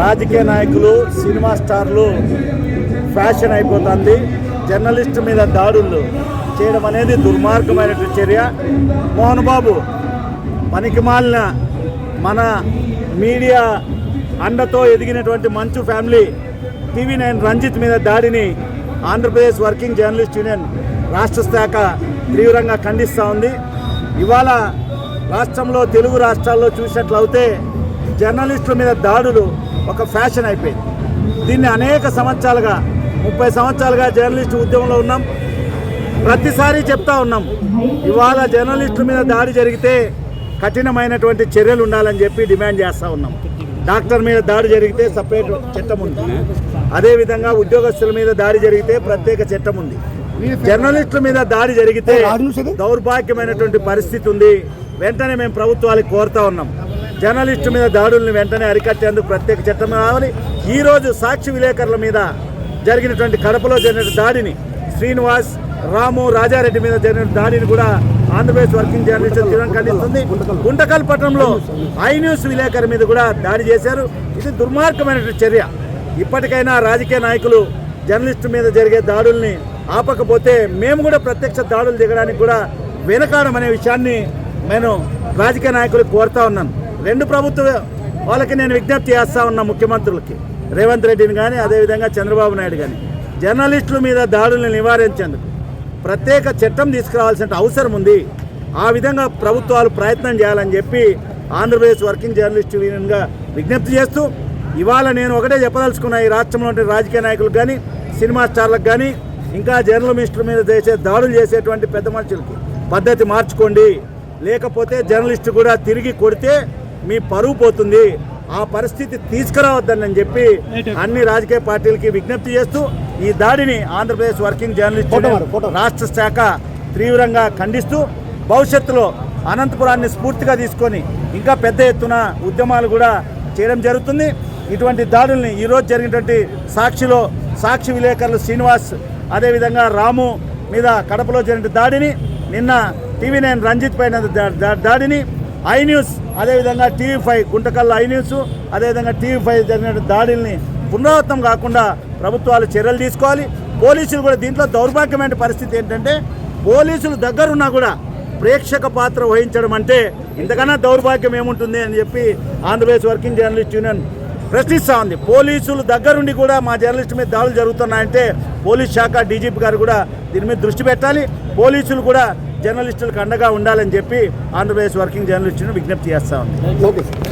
రాజకీయ నాయకులు సినిమా స్టార్లు ఫ్యాషన్ అయిపోతుంది. జర్నలిస్ట్ మీద దాడులు చేయడం అనేది దుర్మార్గమైనటువంటి చర్య. మోహన్ బాబు పనికిమాలిన మన మీడియా అండతో ఎదిగినటువంటి మంచు ఫ్యామిలీ టీవీ నైన్ రంజిత్ మీద దాడిని ఆంధ్రప్రదేశ్ వర్కింగ్ జర్నలిస్ట్ యూనియన్ రాష్ట్ర శాఖ తీవ్రంగా ఖండిస్తూ ఉంది. ఇవాళ రాష్ట్రంలో తెలుగు రాష్ట్రాల్లో చూసినట్లయితే జర్నలిస్టుల మీద దాడులు ఒక ఫ్యాషన్ అయిపోయింది. దీన్ని అనేక సంవత్సరాలుగా ముప్పై సంవత్సరాలుగా జర్నలిస్టు ఉద్యమంలో ఉన్నాం. ప్రతిసారి చెప్తా ఉన్నాం ఇవాళ జర్నలిస్టుల మీద దాడి జరిగితే కఠినమైనటువంటి చర్యలు ఉండాలని చెప్పి డిమాండ్ చేస్తూ ఉన్నాం. డాక్టర్ మీద దాడి జరిగితే సపరేట్ చట్టం ఉంది. అదేవిధంగా ఉద్యోగస్తుల మీద దాడి జరిగితే ప్రత్యేక చట్టం ఉంది. జర్నలిస్టుల మీద దాడి జరిగితే దౌర్భాగ్యమైనటువంటి పరిస్థితి ఉంది. వెంటనే మేము ప్రభుత్వాలకు కోరుతా ఉన్నాం. జర్నలిస్టు మీద దాడులను వెంటనే అరికట్టేందుకు ప్రత్యేక చట్టం రావాలి ఈరోజు సాక్షి విలేకరుల మీద జరిగినటువంటి కడపలో జరిగిన దాడిని శ్రీనివాస్ రాము రాజారెడ్డి మీద జరిగిన దాడిని కూడా ఆంధ్రప్రదేశ్ వర్కింగ్ జర్నలిస్ట్ తీవ్రం ఖండిస్తుంది. గుంటకల్ పట్టణంలో ఐ న్యూస్ విలేకరు మీద కూడా దాడి చేశారు. ఇది దుర్మార్గమైనటువంటి చర్య. ఇప్పటికైనా రాజకీయ నాయకులు జర్నలిస్టు మీద జరిగే దాడుల్ని ఆపకపోతే మేము కూడా ప్రత్యక్ష దాడులు దిగడానికి కూడా వెనకాడమనే విషయాన్ని నేను రాజకీయ నాయకులు కోరుతా ఉన్నాను. రెండు ప్రభుత్వ వాళ్ళకి నేను విజ్ఞప్తి చేస్తా ఉన్న ముఖ్యమంత్రులకి. రేవంత్ రెడ్డిని కానీ అదేవిధంగా చంద్రబాబు నాయుడు కానీ జర్నలిస్టుల మీద దాడులను నివారించేందుకు ప్రత్యేక చట్టం తీసుకురావాల్సిన అవసరం ఉంది. ఆ విధంగా ప్రభుత్వాలు ప్రయత్నం చేయాలని చెప్పి ఆంధ్రప్రదేశ్ వర్కింగ్ జర్నలిస్ట్ యూనియన్గా విజ్ఞప్తి చేస్తూ ఇవాళ నేను ఒకటే చెప్పదలుచుకున్నా ఈ రాష్ట్రంలో రాజకీయ నాయకులకు కానీ సినిమా స్టార్లకు కానీ ఇంకా జర్నలిస్టుల మీద చేసే దాడులు చేసేటువంటి పెద్ద మనుషులకి పద్ధతి మార్చుకోండి. లేకపోతే జర్నలిస్టు కూడా తిరిగి కొడితే మీ పరువు పోతుంది. ఆ పరిస్థితి తీసుకురావద్దని అని చెప్పి అన్ని రాజకీయ పార్టీలకి విజ్ఞప్తి చేస్తూ ఈ దాడిని ఆంధ్రప్రదేశ్ వర్కింగ్ జర్నలిస్ట్ రాష్ట్ర శాఖ తీవ్రంగా ఖండిస్తూ భవిష్యత్తులో అనంతపురాన్ని స్ఫూర్తిగా తీసుకొని ఇంకా పెద్ద ఎత్తున ఉద్యమాలు కూడా చేయడం జరుగుతుంది. ఇటువంటి దాడుల్ని ఈరోజు జరిగినటువంటి సాక్షిలో సాక్షి విలేకరులు శ్రీనివాస్ అదేవిధంగా రాము మీద కడపలో జరిగిన దాడిని నిన్న టీవీ నైన్ రంజిత్ పైన దాడిని ఐ న్యూస్ అదేవిధంగా TV five Guntakal I news అదేవిధంగా టీవీ ఫైవ్ జరిగిన దాడుల్ని పునరావృతం కాకుండా ప్రభుత్వాలు చర్యలు తీసుకోవాలి. పోలీసులు కూడా దీంట్లో దౌర్భాగ్యమైన పరిస్థితి ఏంటంటే పోలీసులు దగ్గరున్నా కూడా ప్రేక్షక పాత్ర వహించడం అంటే ఇంతకన్నా దౌర్భాగ్యం ఏముంటుంది అని చెప్పి ఆంధ్రప్రదేశ్ వర్కింగ్ జర్నలిస్ట్ యూనియన్ ప్రశ్నిస్తూ ఉంది పోలీసులు దగ్గరుండి కూడా మా జర్నలిస్ట్ మీద దాడులు జరుగుతున్నాయంటే పోలీస్ శాఖ డీజీపీ గారు కూడా దీని మీద దృష్టి పెట్టాలి. పోలీసులు కూడా జర్నలిస్టులకు అండగా ఉండాలని చెప్పి ఆంధ్రప్రదేశ్ వర్కింగ్ జర్నలిస్టును విజ్ఞప్తి చేస్తా ఉంది. Okay sir.